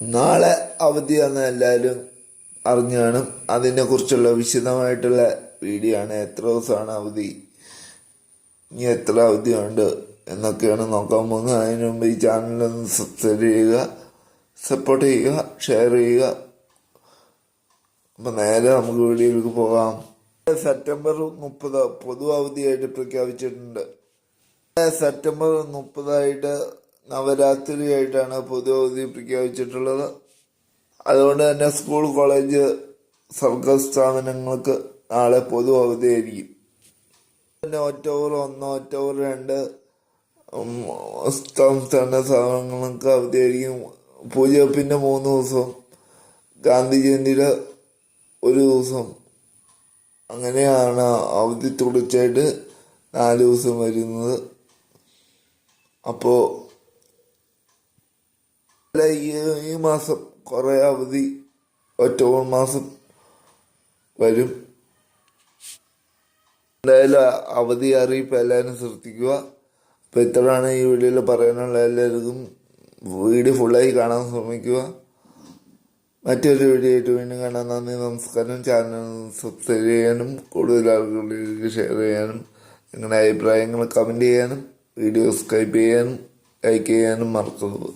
നാളെ അവധിയാണെന്ന് എല്ലാവരും അറിഞ്ഞു കാണും അതിനെക്കുറിച്ചുള്ള വിശദമായിട്ടുള്ള വീഡിയോ ആണ്. എത്ര ദിവസമാണ് അവധി? ഇനി എത്ര അവധിയുണ്ട് എന്നൊക്കെയാണ് നോക്കാൻ പോകുന്നത്. അതിനു മുമ്പ് ഈ ചാനലൊന്ന് സബ്സ്ക്രൈബ് ചെയ്യുക സപ്പോർട്ട് ചെയ്യുക ഷെയർ ചെയ്യുക. അപ്പം നേരെ നമുക്ക് വീഡിയോയിലേക്ക് പോകാം. സെപ്റ്റംബർ മുപ്പത് പൊതു അവധിയായിട്ട് പ്രഖ്യാപിച്ചിട്ടുണ്ട്. സെപ്റ്റംബർ മുപ്പതായിട്ട് നവരാത്രിയായിട്ടാണ് പൊതു അവധി പ്രഖ്യാപിച്ചിട്ടുള്ളത്. അതുകൊണ്ട് തന്നെ സ്കൂൾ കോളേജ് സർക്കാർ സ്ഥാപനങ്ങൾക്ക് നാളെ പൊതു അവധിയായിരിക്കും പിന്നെ ഒക്ടോബർ ഒന്ന് ഒക്ടോബർ രണ്ട് സംസ്ഥാന സ്ഥാപനങ്ങൾക്ക് അവധിയായിരിക്കും. പിന്നെ മൂന്ന് ദിവസം ഗാന്ധി ജയന്തിയുടെ ഒരു ദിവസം. അങ്ങനെയാണ് അവധി തുടർച്ചയായിട്ട് നാല് ദിവസം വരുന്നത്. അപ്പോൾ അല്ല, ഈ ഈ മാസം കുറേ അവധി ഒക്ടോബർ മാസം വരും. എന്തായാലും അവധി അറിയിപ്പ് എല്ലാവരും ശ്രദ്ധിക്കുക. അപ്പോൾ ഇത്രയാണ് ഈ വീഡിയോയിൽ പറയാനുള്ള എല്ലാവർക്കും വീഡിയോ ഫുള്ളായി കാണാൻ ശ്രമിക്കുക. മറ്റൊരു വീഡിയോ ആയിട്ട് വീണ്ടും കാണാൻ നന്ദി നമസ്കാരം. ചാനൽ സബ്സ്ക്രൈബ് ചെയ്യാനും കൂടുതൽ ആളുകളിലേക്ക് ഷെയർ ചെയ്യാനും നിങ്ങളുടെ അഭിപ്രായങ്ങൾ കമന്റ് ചെയ്യാനും വീഡിയോ സബ്സ്ക്രൈബ് ചെയ്യാനും ലൈക്ക് ചെയ്യാനും മറക്കരുത്.